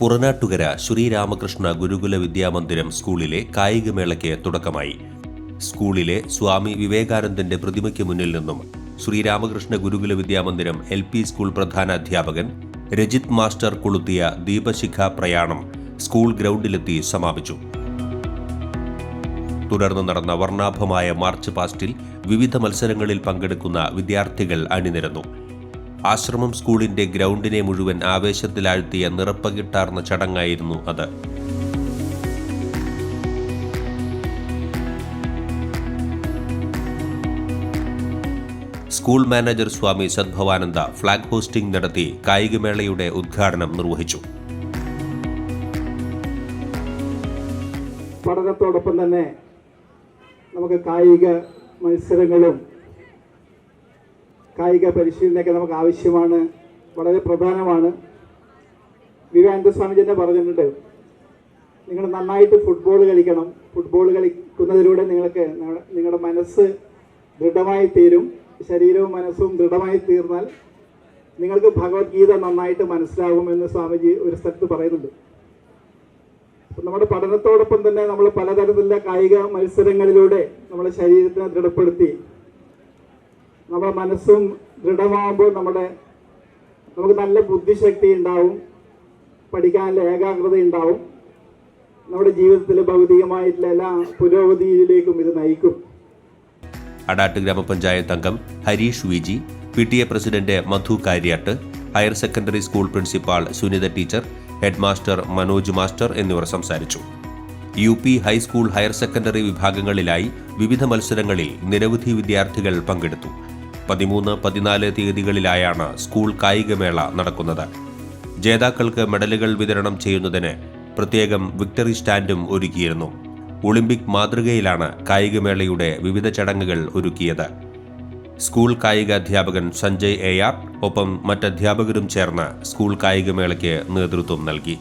പുറനാട്ടുകര ശ്രീരാമകൃഷ്ണ ഗുരുകുല വിദ്യാമന്ദിരം സ്കൂളിലെ കായികമേളയ്ക്ക് തുടക്കമായി. സ്കൂളിലെ സ്വാമി വിവേകാനന്ദന്റെ പ്രതിമയ്ക്ക് മുന്നിൽ നിന്നും Sreeramakrishna Gurukula Vidyamandiram L P school പ്രധാനാധ്യാപകൻ Rajith master കൊളുത്തിയ ദീപശിഖ പ്രയാണം സ്കൂൾ ഗ്രൗണ്ടിലെത്തി സമാപിച്ചു. തുടർന്ന് നടന്ന വർണാഭമായ മാർച്ച് പാസ്റ്റിൽ വിവിധ മത്സരങ്ങളിൽ പങ്കെടുക്കുന്ന വിദ്യാർത്ഥികൾ അണിനിരന്നു. ആശ്രമം സ്കൂളിന്റെ ഗ്രൗണ്ടിനെ മുഴുവൻ ആവേശത്തിലാഴ്ത്തിയ നിറപ്പകിട്ടാർന്ന ചടങ്ങായിരുന്നു അത്. School manager Swami Sadbhavananda flag hosting നടത്തി കായികമേളയുടെ ഉദ്ഘാടനം നിർവഹിച്ചു. പഠനത്തോടൊപ്പം തന്നെ നമുക്ക് കായിക മത്സരങ്ങളും കായിക പരിശീലനമൊക്കെ നമുക്ക് ആവശ്യമാണ്. വളരെ പ്രധാനമാണ്. വിവേകാനന്ദ സ്വാമി തന്നെ പറഞ്ഞിട്ടുണ്ട്. നിങ്ങൾ നന്നായിട്ട് ഫുട്ബോൾ കളിക്കണം. ഫുട്ബോൾ കളിക്കുന്നതിലൂടെ നിങ്ങൾക്ക് നിങ്ങളുടെ- മനസ്സ് ദൃഢമായി തീരും. ശരീരവും മനസ്സും ദൃഢമായി തീർന്നാൽ നിങ്ങൾക്ക് ഭഗവത്ഗീത നന്നായിട്ട് മനസ്സിലാകുമെന്ന് സ്വാമിജി ഒരു സ്ഥലത്ത് പറയുന്നുണ്ട്. നമ്മുടെ പഠനത്തോടൊപ്പം തന്നെ നമ്മൾ പലതരത്തിലുള്ള കായിക മത്സരങ്ങളിലൂടെ നമ്മുടെ ശരീരത്തിനെ ദൃഢപ്പെടുത്തി നമ്മുടെ മനസ്സും ദൃഢമാകുമ്പോൾ നമ്മുടെ നമുക്ക് നല്ല ബുദ്ധിശക്തി ഉണ്ടാവും പഠിക്കാനുള്ള ഏകാഗ്രത ഉണ്ടാവും. നമ്മുടെ ജീവിതത്തിൽ ഭൗതികമായിട്ടുള്ള എല്ലാ പുരോഗതിയിലേക്കും ഇത് നയിക്കും. അടാട്ട് ഗ്രാമപഞ്ചായത്ത് അംഗം Hareesh V G P T A president Madhu Karyat higher secondary school principal Sunitha teacher head master Manoj master എന്നിവർ സംസാരിച്ചു. U P high school higher secondary വിഭാഗങ്ങളിലായി വിവിധ മത്സരങ്ങളിൽ നിരവധി വിദ്യാർത്ഥികൾ പങ്കെടുത്തു. പതിമൂന്ന് പതിനാല് തീയതികളിലായാണ് സ്കൂൾ കായികമേള നടക്കുന്നത്. ജേതാക്കൾക്ക് മെഡലുകൾ വിതരണം ചെയ്യുന്നതിന് പ്രത്യേകം വിക്ടറി സ്റ്റാൻഡും ഒരുക്കിയിരുന്നു. ഒളിമ്പിക് മാതൃകയിലാണ് കായികമേളയുടെ വിവിധ ചടങ്ങുകൾ ഒരുക്കിയത്. സ്കൂൾ കായിക അധ്യാപകൻ സഞ്ജയ് എയാർ ഒപ്പം മറ്റധ്യാപകരും ചേർന്ന് സ്കൂൾ കായികമേളയ്ക്ക് നേതൃത്വം നൽകി.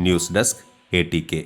News desk A T K.